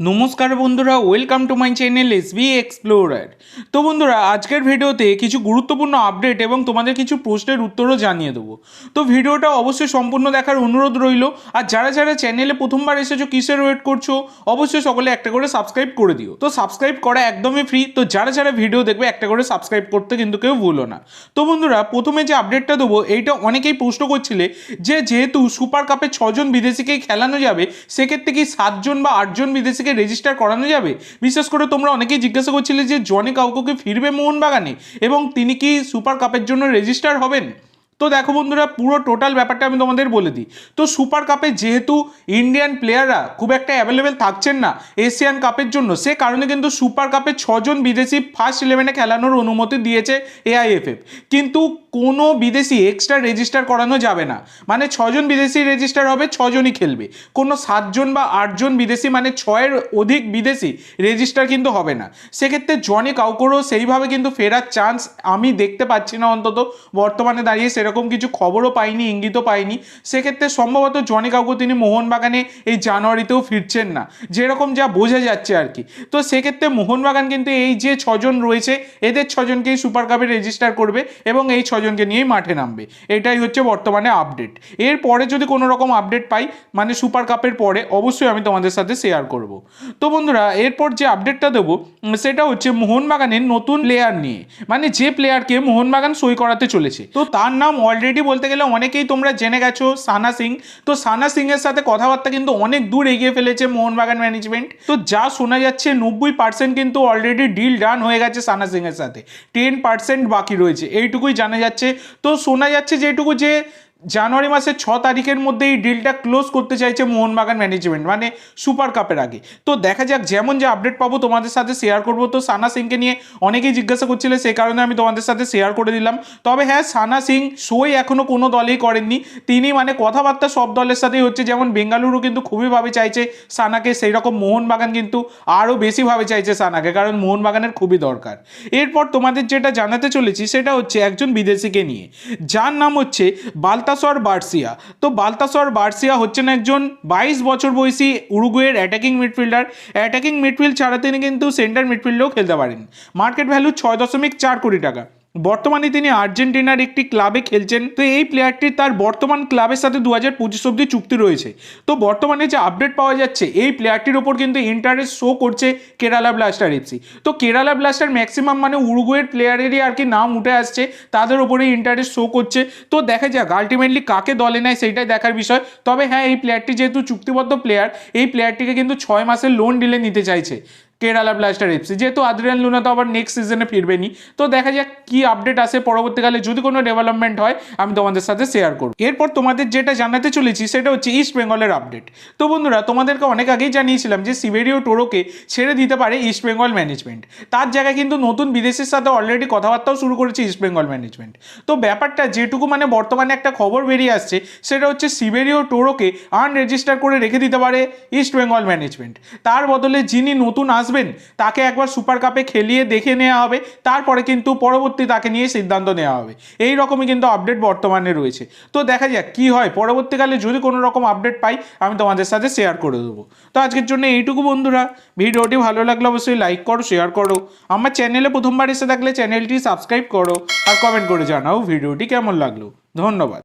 নমস্কার বন্ধুরা welcome to my channel S B explorer তো বন্ধুরা, আজকের ভিডিওতে কিছু গুরুত্বপূর্ণ আপডেট এবং তোমাদের কিছু প্রশ্নের উত্তরও জানিয়ে দেবো। তো ভিডিওটা অবশ্যই সম্পূর্ণ দেখার অনুরোধ রইল। আর যারা যারা চ্যানেলে প্রথমবার এসেছ, কিসের ওয়েট করছ, অবশ্যই সকলে একটা করে সাবস্ক্রাইব করে দিও। তো সাবস্ক্রাইব করা একদমই ফ্রি তো যারা যারা ভিডিও দেখবে, একটা করে সাবস্ক্রাইব করতে কিন্তু কেউ ভুলো না। তো বন্ধুরা, প্রথমে যে আপডেটটা দেবো, এইটা অনেকেই প্রশ্ন করছিলে যে যেহেতু সুপার কাপে ছজন বিদেশিকেই খেলানো যাবে, সেক্ষেত্রে কি সাতজন বা আটজন বিদেশিকে রেজিস্টার করানো যাবে? বিশেষ করে তোমরা অনেকেই জিজ্ঞাসা করছিলে যে জনে কাউকে ফিরবে মোহনবাগানে? এবং তিনি কি সুপার কাপের জন্য রেজিস্টার হবেন? তো দেখো বন্ধুরা, পুরো টোটাল ব্যাপারটা আমি তোমাদের বলে দিই। তো সুপার কাপে যেহেতু ইন্ডিয়ান প্লেয়াররা খুব একটা অ্যাভেলেবেল থাকছেন না এশিয়ান কাপের জন্য, সে কারণে কিন্তু সুপার কাপে ছজন বিদেশি ফার্স্ট ইলেভেনে খেলানোর অনুমতি দিয়েছে এআইএফএফ কিন্তু কোনো বিদেশি এক্সট্রা রেজিস্টার করানো যাবে না। মানে ছজন বিদেশি রেজিস্টার হবে, ছজনই খেলবে। কোনো সাতজন বা আটজন বিদেশি মানে ছয়ের অধিক বিদেশি রেজিস্টার কিন্তু হবে না। সেক্ষেত্রে জনি কাউকরও সেইভাবে কিন্তু ফেরার চান্স আমি দেখতে পাচ্ছি না অন্তত। বর্তমানে দাঁড়িয়ে সেরকম কিছু খবরও পাইনি, ইঙ্গিতও পাইনি। সেক্ষেত্রে সম্ভবত জনি কাউকে তিনি মোহনবাগানে এই জানুয়ারিতেও ফিরছেন না। যেরকম যা বোঝা যাচ্ছে আর কি। তো সেক্ষেত্রে মোহনবাগান কিন্তু এই যে ছজন রয়েছে, এদের ছজনকেই সুপার কাপে রেজিস্টার করবে এবং এই ছজনকে নিয়েই মাঠে নামবে। এটাই হচ্ছে বর্তমানে আপডেট এরপরে যদি কোনো রকম আপডেট পাই মানে সুপার কাপের পরে, অবশ্যই আমি তোমাদের সাথে শেয়ার করব। তো বন্ধুরা, এরপর যে আপডেটটা দেবো, সেটা হচ্ছে মোহনবাগানের নতুন প্লেয়ার নিয়ে। মানে যে প্লেয়ারকে মোহনবাগান সই করাতে চলেছে। তো তার নাম অলরেডি বলতে গেলে অনেকেই তোমরা জেনে গেছো সানা সিং। তো সানা সিং এর সাথে কথাবার্তা কিন্তু অনেক দূর এগিয়ে ফেলেছে মোহনবাগান ম্যানেজমেন্ট তো যা শোনা যাচ্ছে নব্বই পার্সেন্ট কিন্তু অলরেডি ডিল ডান হয়ে গেছে সানা সিং এর সাথে। টেন পার্সেন্ট বাকি রয়েছে, এইটুকুই জানা যাচ্ছে। তো শোনা যাচ্ছে যেটুকু যে জানুয়ারি মাসের ছ তারিখের মধ্যে এই ডিলটা ক্লোজ করতে চাইছে মোহনবাগান ম্যানেজমেন্ট মানে সুপার কাপের আগে। তো দেখা যাক, যেমন যে আপডেট পাবো তোমাদের সাথে শেয়ার করব। তো সানা সিংকে নিয়ে অনেকেই জিজ্ঞাসা করছিলে সেই কারণে আমি তোমাদের সাথে শেয়ার করে দিলাম। তবে হ্যাঁ সানা সিং সই এখনও কোনো দলেই করেননি। তিনি মানে কথাবার্তা সব দলের সাথেই হচ্ছে। যেমন বেঙ্গালুরু কিন্তু খুবইভাবে চাইছে সানাকে সেই রকম মোহনবাগান কিন্তু আরও বেশিভাবে চাইছে সানাকে, কারণ মোহনবাগানের খুবই দরকার। এরপর তোমাদের যেটা জানাতে চলেছি, সেটা হচ্ছে একজন বিদেশিকে নিয়ে। যার নাম হচ্ছে বালতাসর বার্সিয়া। তো বালতাসর বার্সিয়া হচ্ছেন একজন বাইশ বছর বয়সী উরুগুয়ের অ্যাটাকিং মিডফিল্ডার অ্যাটাকিং মিডফিল্ড ছাড়া তিনি কিন্তু সেন্টার মিডফিল্ডেও খেলতে পারেন। মার্কেট ভ্যালু ছয় দশমিক চার কোটি টাকা। বর্তমানে তিনি আর্জেন্টিনার একটি ক্লাবে খেলছেন। তো এই প্লেয়ারটির তার বর্তমান ক্লাবের সাথে দু হাজার পঁচিশ অব্দি চুক্তি রয়েছে। তো বর্তমানে যে আপডেট পাওয়া যাচ্ছে, এই প্লেয়ারটির ওপর কিন্তু ইন্টারেস্ট শো করছে কেরালা ব্লাস্টার এফসি তো কেরালা ব্লাস্টার ম্যাক্সিমাম মানে উরুগুয়ের প্লেয়ারেরই আর কি নাম উঠে আসছে, তাদের ওপরে ইন্টারেস্ট শো করছে। তো দেখা যাক আলটিমেটলি কাকে দলে নেয় সেইটাই দেখার বিষয়। তবে হ্যাঁ এই প্লেয়ারটি যেহেতু চুক্তিবদ্ধ প্লেয়ার এই প্লেয়ারটিকে কিন্তু ছয় মাসের লোন ডিলে নিতে চাইছে। কেরালা ব্লাস্টার এফসি যেহেতু আদ্রিয়ান লুনা তো আবার নেক্সট সিজনে ফিরবেনি তো দেখা যাক কি আপডেট আসে। পরবর্তীকালে যদি কোনো ডেভেলপমেন্ট হয়, আমি তোমাদের সাথে শেয়ার করব। এরপর তোমাদের যেটা জানাতে চলেছি, সেটা হচ্ছে ইস্ট বেঙ্গলের আপডেট তো বন্ধুরা, তোমাদেরকে অনেক আগেই জানিয়েছিলাম যে সিবেরিও টোরোকে ছেড়ে দিতে পারে ইস্ট বেঙ্গল ম্যানেজমেন্ট তার জায়গায় কিন্তু নতুন বিদেশের সাথে অলরেডি কথাবার্তাও শুরু করেছে ইস্ট বেঙ্গল ম্যানেজমেন্ট তো ব্যাপারটা যেটুকু মানে বর্তমানে একটা খবর বেরিয়ে আসছে, সেটা হচ্ছে সিবেরিও টোরোকে আনরেজিস্টার করে রেখে দিতে পারে ইস্ট বেঙ্গল ম্যানেজমেন্ট তার বদলে যিনি নতুন আসবেন। তাকে একবার সুপার কাপে খেলিয়ে দেখে নেওয়া হবে। তারপরে কিন্তু পরবর্তী তাকে নিয়ে সিদ্ধান্ত নেওয়া হবে। এই রকমই কিন্তু আপডেট বর্তমানে রয়েছে। তো দেখা যাক কি হয়। পরবর্তীকালে যদি কোনো রকম আপডেট পাই, আমি তোমাদের সাথে শেয়ার করে দেবো। তো আজকের জন্য এইটুকু বন্ধুরা। ভিডিওটি ভালো লাগলে অবশ্যই লাইক করো শেয়ার করো। আমার চ্যানেলে প্রথমবার এসে থাকলে চ্যানেলটি সাবস্ক্রাইব করো আর কমেন্ট করে জানাও ভিডিওটি কেমন লাগল। ধন্যবাদ।